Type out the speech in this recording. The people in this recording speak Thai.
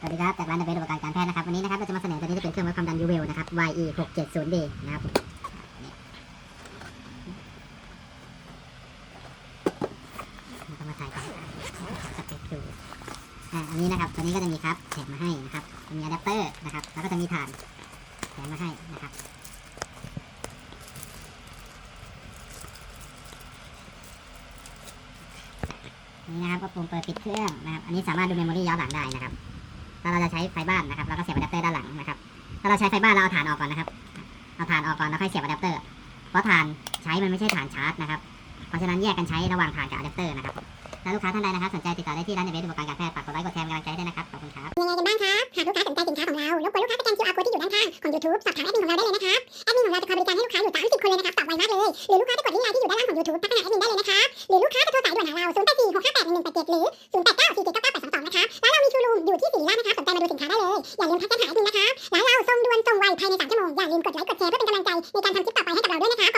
สวัสดีครับ จากร้านเดเบลอุปกรณ์การแพทย์นะครับ วันนี้นะครับ เราจะมาเสนอตัวนี้จะเป็นเครื่องวัดความดันยูเวลนะครับ YE 6 7 0 D นะครับเรามาถ่ายกันสเปคดูอ่าอันนี้นะครับ ตัวนี้ก็จะมีครับแถมมาให้นะครับ มีอะแดปเตอร์นะครับ แล้วก็จะมีฐานแถมมาให้นะครับนี่นะครับก็ปุ่มเปิดปิดเครื่องนะครับ อันนี้สามารถดูเมมโมรี่ย้อนหลังได้นะครับ ถ้าเราจะใช้ไฟบ้านนะครับ เราก็เสียบอะแดปเตอร์ด้านหลังนะครับ ถ้าเราใช้ไฟบ้านเราเอาฐานออกก่อนนะครับ เอาฐานออกก่อนแล้วค่อยเสียบอะแดปเตอร์ เพราะฐานใช้มันไม่ใช่ฐานชาร์จนะครับ เพราะฉะนั้นแยกกันใช้ระหว่างฐานกับอะแดปเตอร์นะครับถ้าลูกค้าท่านใดนะครับสนใจติดต่อได้ที่ร้านเดเวสอุปกรณ์การแพทย์ฝากกดไลค์กดแชร์กำลังใจให้ด้วยนะครับ ขอบคุณครับยังไงกันบ้างครับหากลูกค้าสนใจสินค้าของเรารบกวนลูกค้าสแกน QR code ที่อยู่ด้านข้างของ YouTube สอบถามแอดมินของเราได้เลยนะครับ แอดมินของเราจะคอยบริการให้ลูกค้าอยู่ 30 คนเลยนะครับตอบไวมากเลย หรือลูกค้าจะกดลิงก์ไลน์ที่อยู่ด้านล่างของ YouTube ทักไปหาแอดมินได้เลยนะครับ หรือลูกค้าจะโทรสายด่วนหาเรา 0 8 4 6 5 8 1 1 8 7 หรือ 0 8 9 4 7 9 9 8 2 2 นะครับร้านเรามีชูรูมอยู่ที่สี อย่าลืมทักกันหายดมินนะคะ แล้วเราส่งด่วนส่งไวภายใน3ชั่วโมง อย่าลืมกดไลค์กดแชร์เพื่อเป็นกำลังใจในการทำคลิปต่อไปให้กับเราด้วยนะครับขอบคุณมากๆเลยนะ